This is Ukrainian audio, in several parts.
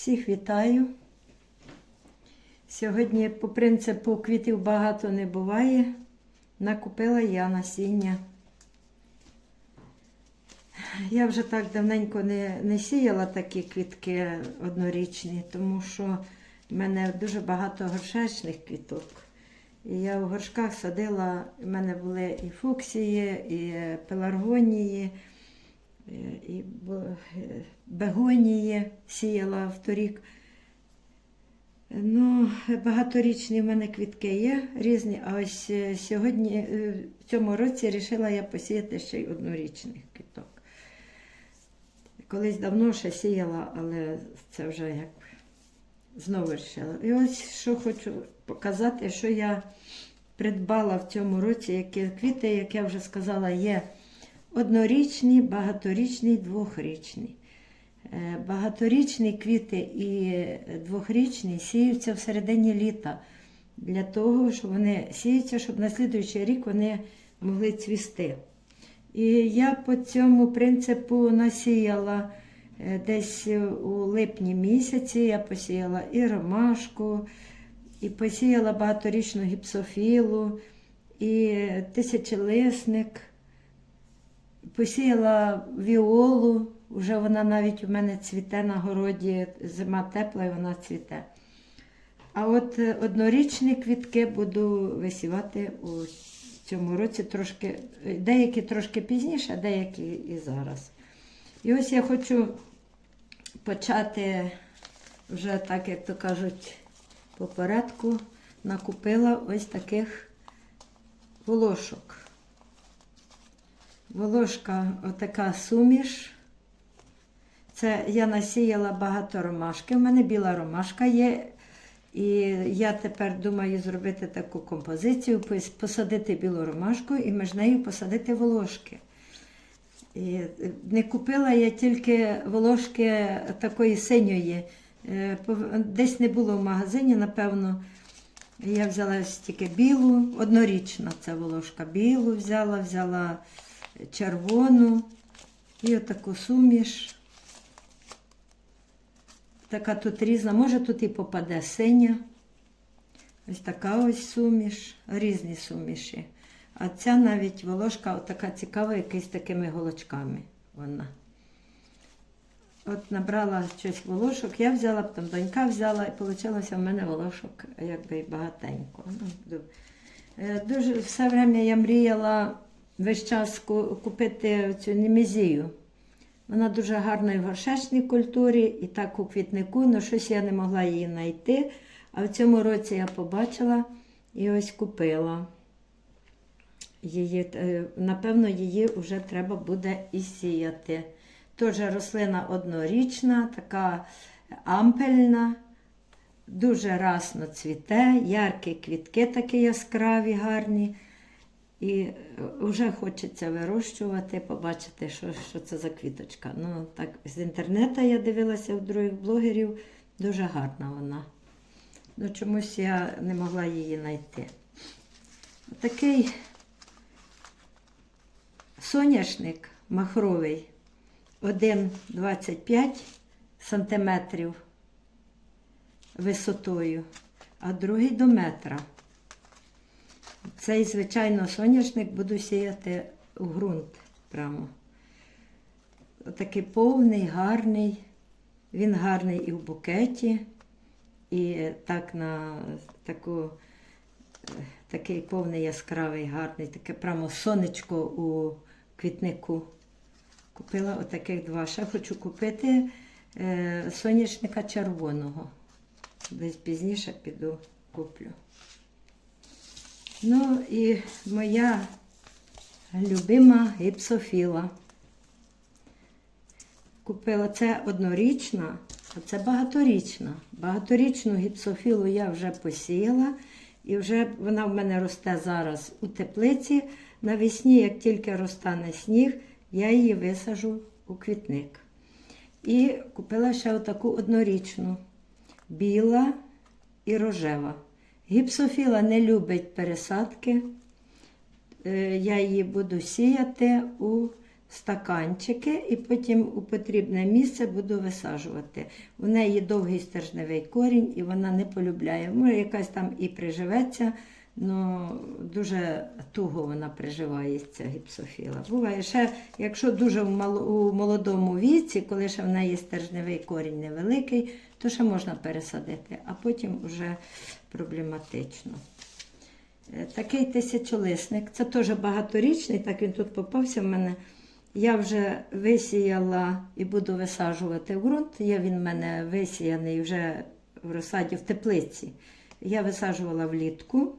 Всіх вітаю. Сьогодні, по принципу, квітів багато не буває. Накупила я насіння. Я вже так давненько не, не сіяла такі квітки однорічні, тому що в мене дуже багато горшечних квіток. І я в горшках садила, в мене були і фуксії, і пеларгонії, і бо- е, бегонії сіяла вторік. Ну, багаторічні в мене квітки є різні, а ось е, сьогодні, е, в цьому році, вирішила я посіяти ще й однорічних квіток. Колись давно ще сіяла, але це вже як знову вирішила. І ось що хочу показати, що я придбала в цьому році, які квіти, як я вже сказала, є однорічні, багаторічні, двохрічні. Е, Багаторічні квіти і двохрічні сіються в середині літа для того, щоб вони сіються, щоб на слідуючий рік вони могли цвісти. І я по цьому принципу насіяла е, десь у липні місяці, я посіяла і ромашку, і посіяла багаторічну гіпсофілу, і тисячелисник. Посіяла віолу, вже вона навіть у мене цвіте на городі, зима тепла і вона цвіте. А от е, однорічні квітки буду висівати у цьому році трошки, е, деякі трошки пізніше, а деякі і зараз. І ось я хочу почати вже так, як то кажуть, по порядку. Накупила ось таких волошок. Волошка отака суміш. Це я насіяла багато ромашки. У мене біла ромашка є. І я тепер думаю зробити таку композицію, посадити білу ромашку і між нею посадити волошки. І не купила я тільки волошки такої синьої. Е, Десь не було в магазині, напевно. Я взяла тільки білу, однорічна ця волошка. Білу взяла, взяла червону і отаку суміш. Така тут різна, може тут і попаде синя. Ось така ось суміш, різні суміші. А ця навіть волошка така цікава, якась такими голочками вона. От набрала щось волошок, я взяла, потім донька взяла, і вийшло в мене волошок якби багатенько. Ну, Е, Дуже все время я мріяла весь час купити цю немезію. Вона дуже гарна і в горшечній культурі, і так у квітнику, але щось я не могла її знайти. А в цьому році я побачила і ось купила. Її, е, напевно, її вже треба буде і сіяти. Теж рослина однорічна, така ампельна, дуже расно цвіте, яркі квітки такі яскраві, гарні. І вже хочеться вирощувати, побачити, що, що це за квіточка. Ну, так, з інтернету я дивилася у других блогерів, дуже гарна вона. Ну, чомусь я не могла її знайти. Такий соняшник махровий 1,25 сантиметрів висотою, а другий до метра. Цей, звичайно, соняшник буду сіяти у ґрунт прямо. Такий повний, гарний. Він гарний і в букеті, і так на таку, такий повний яскравий, гарний, таке прямо сонечко у квітнику. Купила отаких два. Ще хочу купити е, соняшника червоного. Десь пізніше піду куплю. Ну і моя любима гіпсофіла. Купила це однорічна, а це багаторічна. Багаторічну гіпсофілу я вже посіяла, і вже вона в мене росте зараз у теплиці. Навесні, як тільки розтане сніг, я її висажу у квітник. І купила ще отаку однорічну, біла і рожева. Гіпсофіла не любить пересадки. Е, Я її буду сіяти у стаканчики і потім у потрібне місце буду висаджувати. У неї довгий стержневий корінь і вона не полюбляє. Може, якась там і приживеться, але дуже туго вона приживається, гіпсофіла. Буває ще, якщо дуже у молодому віці, коли ще в неї стержневий корінь невеликий, то ще можна пересадити, а потім вже проблематично. Е, Такий тисячолисник, це теж багаторічний, так він тут попався в мене. Я вже висіяла і буду висаджувати в ґрунт. Є він в мене висіяний вже в розсаді в теплиці. Я висаджувала влітку.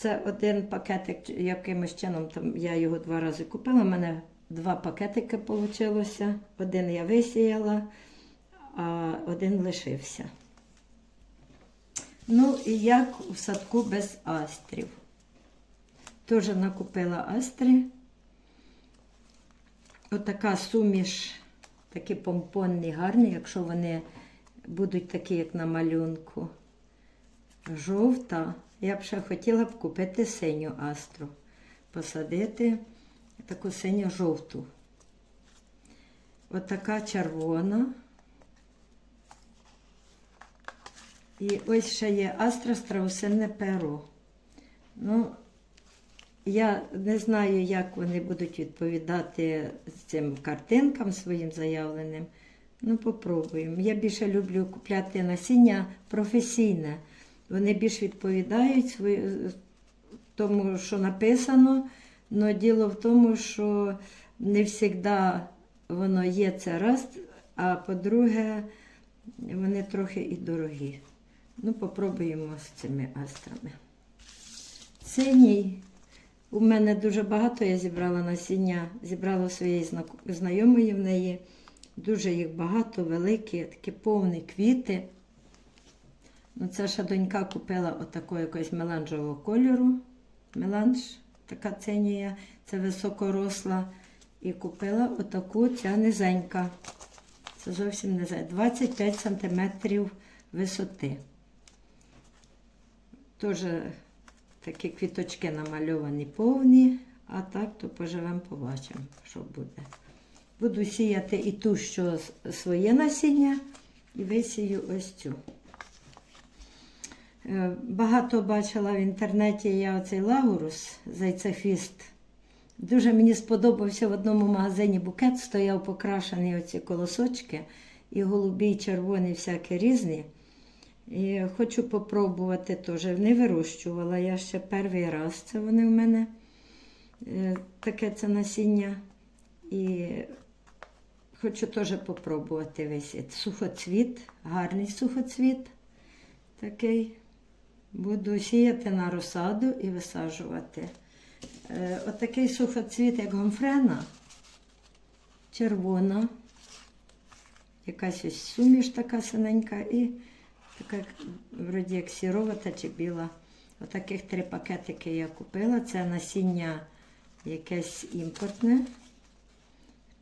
Це один пакетик, якимось чином там я його два рази купила. У мене два пакетики вийшло. Один я висіяла, а один лишився. Ну і як у садку без астрів. Теж накупила астри. Отака суміш, такі помпонні гарні, якщо вони будуть такі, як на малюнку. Жовта. Я б ще хотіла б купити синю астру. Посадити таку синьо-жовту. Отака червона. І ось ще є астра страусине перо. Ну, я не знаю, як вони будуть відповідати цим картинкам своїм заявленим. Ну, попробуємо. Я більше люблю купляти насіння професійне. Вони більш відповідають тому, що написано. Але діло в тому, що не завжди воно є це раз, а по-друге, вони трохи і дорогі. Ну, попробуємо з цими астрами. Синій. У мене дуже багато я зібрала насіння, зібрала своєї знайомої в неї. Дуже їх багато, великі, такі повні квіти. Ну, це ще донька купила отакого якогось меланжевого кольору. Меланж, така цинія, це високоросла. І купила отаку, ця низенька. Це зовсім низенька. 25 см висоти. Теж такі квіточки намальовані повні, а так то поживемо, побачимо, що буде. Буду сіяти і ту, що своє насіння, і висію ось цю. Е, Багато бачила в інтернеті я оцей лагурус, зайцефіст. Дуже мені сподобався в одному магазині букет, стояв покрашений оці колосочки, і голубі, і червоні, всякі різні. І хочу попробувати теж. Не вирощувала я ще перший раз. Це вони в мене е, таке це насіння. І хочу теж попробувати висіти. Сухоцвіт, гарний сухоцвіт такий. Буду сіяти на розсаду і висаджувати. Е, Отакий сухоцвіт, як гомфрена, червона, якась ось суміш така синенька і така, вроді як сіровата чи біла. Отаких три пакетики я купила. Це насіння якесь імпортне.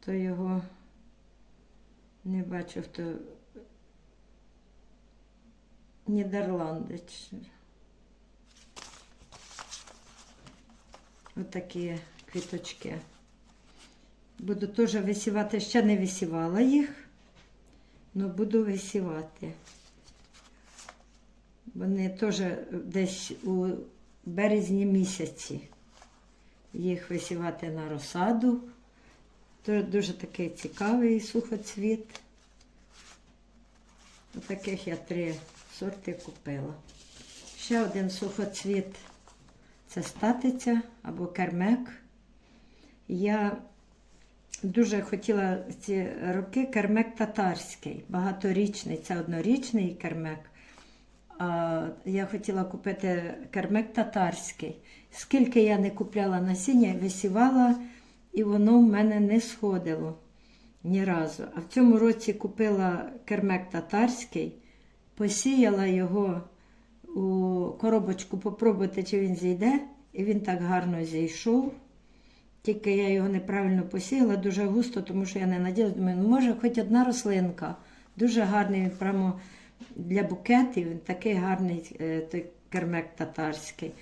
Хто його не бачив, хто Нідерландець. Отакі квіточки. Буду теж висівати, ще не висівала їх, але буду висівати. Вони теж десь у березні місяці їх висівати на розсаду. Дуже, дуже такий цікавий сухоцвіт. Отаких я три сорти купила. Ще один сухоцвіт це статиця або кермек. Я дуже хотіла ці роки кермек татарський, багаторічний, це однорічний кермек. А я хотіла купити кермек татарський. Скільки я не купляла насіння, висівала, і воно в мене не сходило ні разу. А в цьому році купила кермек татарський, посіяла його у коробочку, попробувати, чи він зійде. І він так гарно зійшов. Тільки я його неправильно посіяла, дуже густо, тому що я не надіялася, думаю, ну може хоч одна рослинка. Дуже гарний він прямо для букетів, він такий гарний е, той кермек татарський.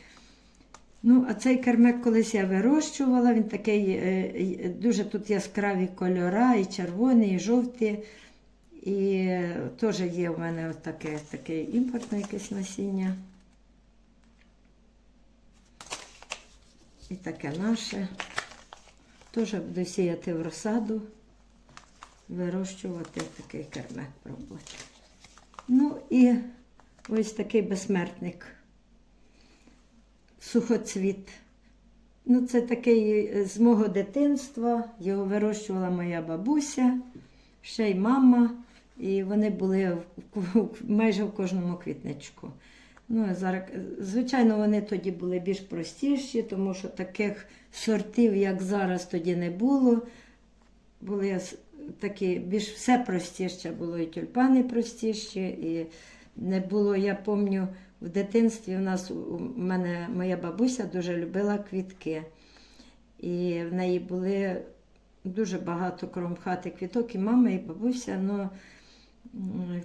Ну, а цей кермек колись я вирощувала, він такий е, е, дуже тут яскраві кольора, і червоний, і жовті. І теж є в мене ось таке, таке імпортне якесь насіння. І таке наше. Теж буду сіяти в розсаду, вирощувати такий кермек пробувати. Ну і ось такий безсмертник. Сухоцвіт. Ну, це такий е, з мого дитинства. Його вирощувала моя бабуся, ще й мама. І вони були в- в- майже в кожному квітничку. Ну, зараз, звичайно, вони тоді були більш простіші, тому що таких сортів, як зараз, тоді не було. Були такі більш все простіше було, і тюльпани простіші, і не було, я пам'ятаю, в дитинстві у нас у мене моя бабуся дуже любила квітки. І в неї були дуже багато кром хати квіток, і мама, і бабуся. Ну,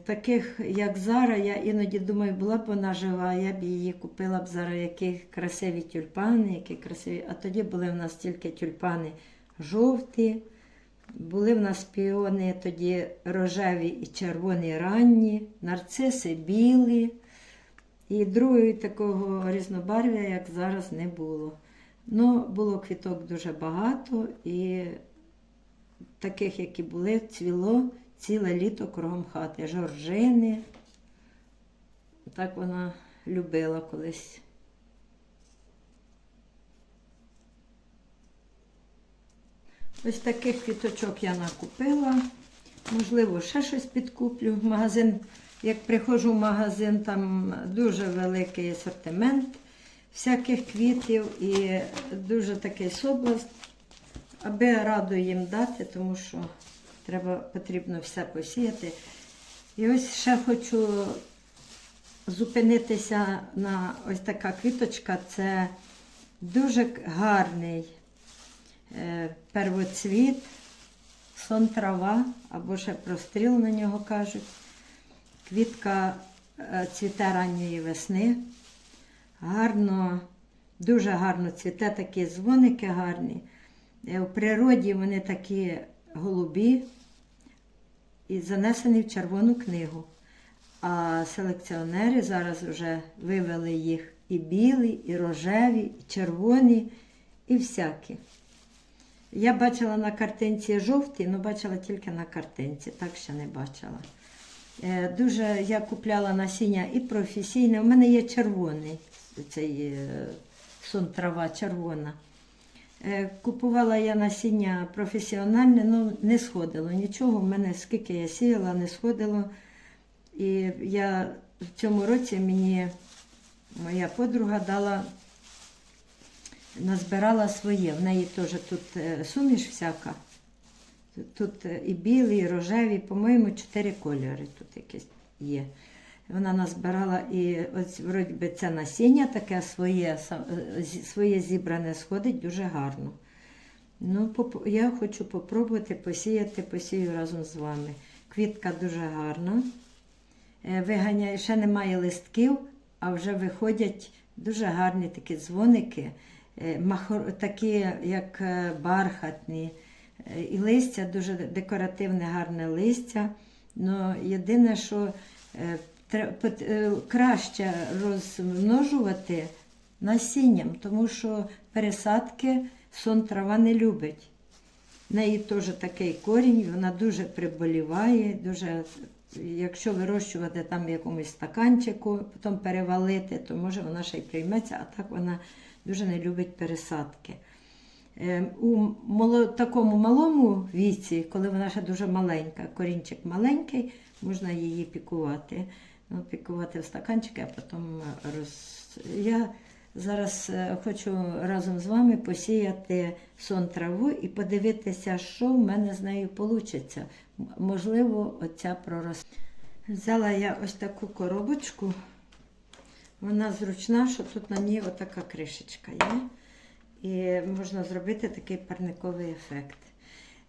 таких, як зараз, я іноді думаю, була б вона жива, я б її купила б зараз які красиві тюльпани, які красиві. А тоді були в нас тільки тюльпани жовті, були в нас піони тоді рожеві і червоні ранні, нарциси білі. І другої такого різнобарв'я, як зараз, не було. Ну, було квіток дуже багато, і таких, які були, цвіло ціле літо кругом хати. Жоржини. Так вона любила колись. Ось таких квіточок я накупила. Можливо, ще щось підкуплю. Магазин, як приходжу в магазин, там дуже великий асортимент всяких квітів і дуже такий соблазн, аби раду їм дати, тому що треба, потрібно все посіяти. І ось ще хочу зупинитися на ось така квіточка. Це дуже гарний е, первоцвіт, сон трава, або ще простріл на нього кажуть. Квітка е, цвіте ранньої весни. Гарно, дуже гарно цвіте, такі дзвоники гарні. Е, В природі вони такі голубі і занесені в червону книгу. А селекціонери зараз вже вивели їх і білі, і рожеві, і червоні, і всякі. Я бачила на картинці жовті, але бачила тільки на картинці, так ще не бачила. Е, Дуже я купляла насіння і професійне. У мене є червоний цей е, сон трава червона. Е, Купувала я насіння професіональне, ну не сходило нічого. У мене скільки я сіяла, не сходило. І я в цьому році мені моя подруга дала, назбирала своє. В неї теж тут е, суміш всяка. Тут е, і білі, і рожеві, по-моєму, чотири кольори тут якісь є. Вона назбирала і ось вроді би це насіння таке своє, е, своє зібране сходить дуже гарно. Ну, я хочу попробувати посіяти, посію разом з вами. Квітка дуже гарна. Е, Виганяє, ще немає листків, а вже виходять дуже гарні такі дзвоники, е, такі, як бархатні. І листя дуже декоративне, гарне листя. Ну, єдине, що краще розмножувати насінням, тому що пересадки сон трава не любить. В неї теж такий корінь, вона дуже приболіває, дуже, якщо вирощувати там в якомусь стаканчику, потім перевалити, то може вона ще й прийметься, а так вона дуже не любить пересадки. Е, У такому малому віці, коли вона ще дуже маленька, корінчик маленький, можна її пікувати. Ну, пікувати в стаканчики, а потім роз... Я зараз е, хочу разом з вами посіяти сон траву і подивитися, що в мене з нею вийде. Можливо, оця проросте. Взяла я ось таку коробочку. Вона зручна, що тут на ній отака кришечка є. І можна зробити такий парниковий ефект.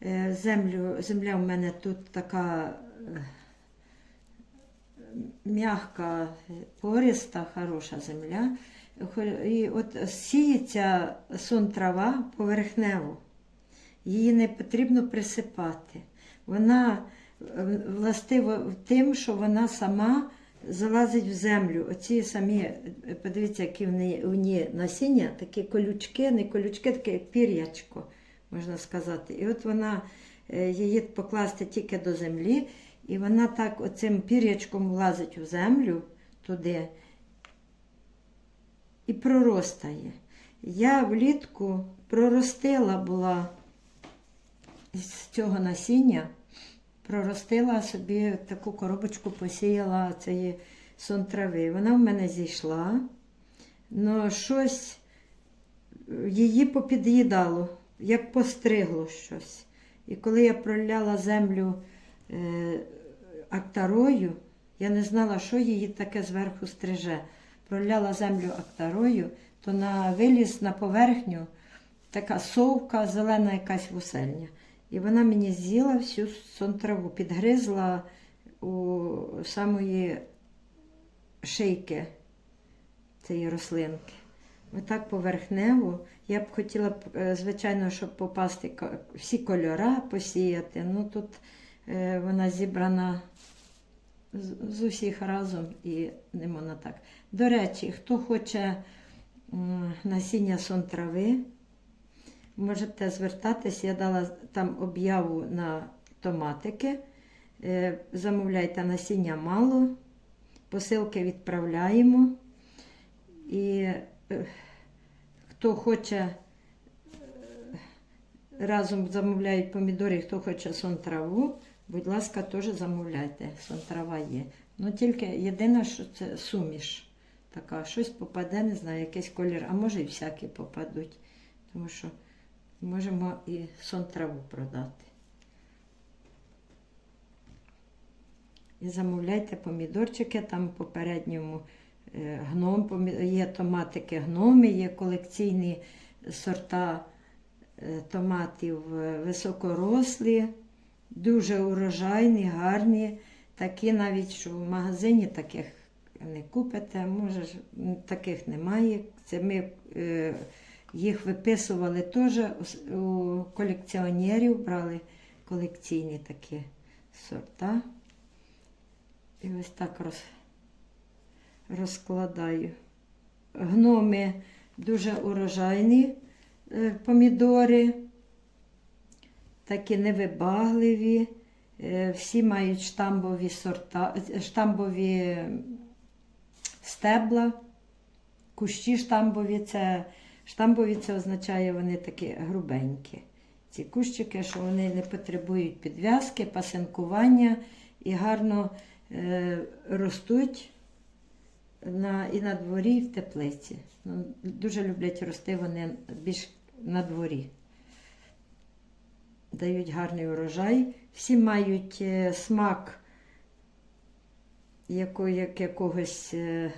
Е, Землю, земля в мене тут така е, м'яка, пориста, хороша земля. І от сіється сон трава поверхнево. Її не потрібно присипати. Вона е, властива тим, що вона сама залазить в землю. Оці самі, е, подивіться, які в неї, в ній насіння, такі колючки, не колючки, таке пір'ячко, можна сказати. І от вона е, її покласти тільки до землі, і вона так оцим пір'ячком влазить у землю туди і проростає. Я влітку проростила була з цього насіння, проростила собі таку коробочку, посіяла цієї сон трави. Вона в мене зійшла, але щось її попід'їдало, як постригло щось. І коли я проляла землю актарою, я не знала, що її таке зверху стриже. Проляла землю актарою, то на виліз на поверхню така совка, зелена якась вусельня. І вона мені з'їла всю сон траву, підгризла у самої шийки цієї рослинки. Отак поверхнево. Я б хотіла, е, звичайно, щоб попасти всі кольора посіяти. Ну тут е, вона зібрана з, усіх разом і не можна так. До речі, хто хоче насіння сон трави, можете звертатись. Я дала там об'яву на томатики. Е, Замовляйте насіння мало, посилки відправляємо. І е, хто хоче, е, разом замовляють помідори, хто хоче сон траву, будь ласка, теж замовляйте. Сон трава є. Ну тільки єдине, що це суміш. Така, щось попаде, не знаю, якийсь колір, а може і всякі попадуть. Тому що можемо і сон траву продати. І замовляйте помідорчики, там попередньому е, гном, є томатики гноми, є колекційні сорта е, томатів е, високорослі, дуже урожайні, гарні. Такі навіть, що в магазині таких не купите, може таких немає. Це ми е, їх виписували теж у колекціонерів, брали колекційні такі сорта. І ось так роз, розкладаю. Гноми дуже урожайні е, помідори, такі невибагливі. Е, Всі мають штамбові сорта, штамбові стебла, кущі штамбові. Це, штамбові це означає, вони такі грубенькі. Ці кущики, що вони не потребують підв'язки, пасинкування і гарно е, ростуть на, і на дворі, і в теплиці. Ну, дуже люблять рости вони більш на дворі. Дають гарний урожай. Всі мають е, смак як якогось е,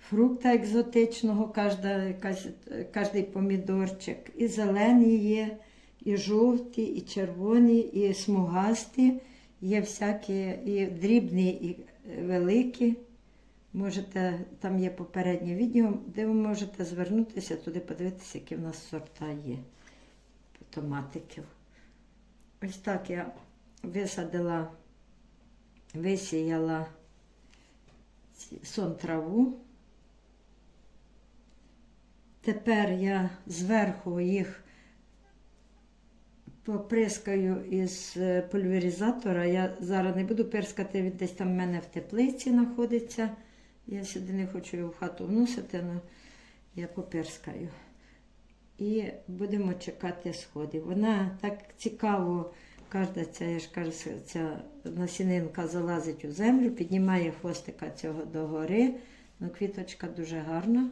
фрукта екзотичного, кожний помідорчик. І зелені є, і жовті, і червоні, і смугасті. Є всякі і дрібні, і великі. Можете, там є попереднє відео, де ви можете звернутися туди, подивитися, які в нас сорта є томатиків. Ось так я висадила, висіяла сон траву. Тепер я зверху їх поприскаю із е, пульверизатора. Я зараз не буду пирскати, він десь там в мене в теплиці знаходиться. Я сюди не хочу його в хату вносити, але я попирскаю. І будемо чекати сходів. Вона так цікаво, кожна ця, я ж кажу, ця насінинка залазить у землю, піднімає хвостика цього догори. Ну, квіточка дуже гарна.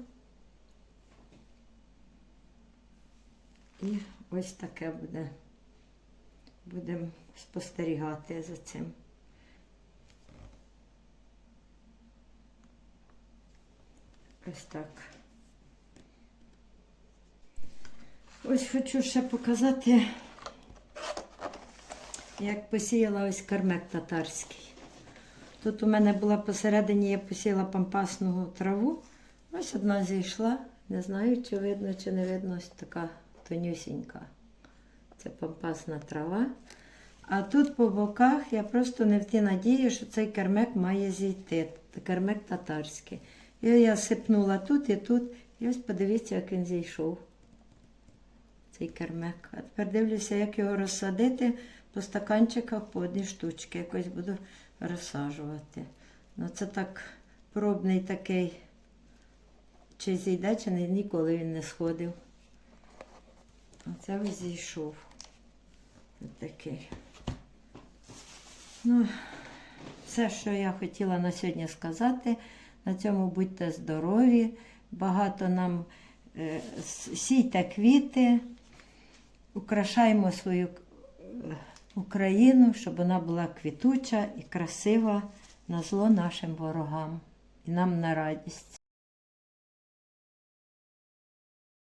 І ось таке буде. Будемо спостерігати за цим. Ось так. Ось хочу ще показати, як посіяла ось кармек татарський. Тут у мене була посередині, я посіла пампасну траву. Ось одна зійшла. Не знаю, чи видно, чи не видно, ось така тонюсінька. Це пампасна трава. А тут по боках я просто не в ті надії, що цей кермек має зійти. Кермек татарський. І я сипнула тут і тут. І ось подивіться, як він зійшов. Цей кермек. А тепер дивлюся, як його розсадити по стаканчиках по одній штучці. Якось буду розсаджувати. Ну, це так пробний такий. Чи зійде, чи не, ніколи він не сходив. Оце ось зійшов. Такий. Ну, все, що я хотіла на сьогодні сказати. На цьому будьте здорові. Багато нам е, сійте квіти, украшаємо свою е, Україну, щоб вона була квітуча і красива на зло нашим ворогам і нам на радість.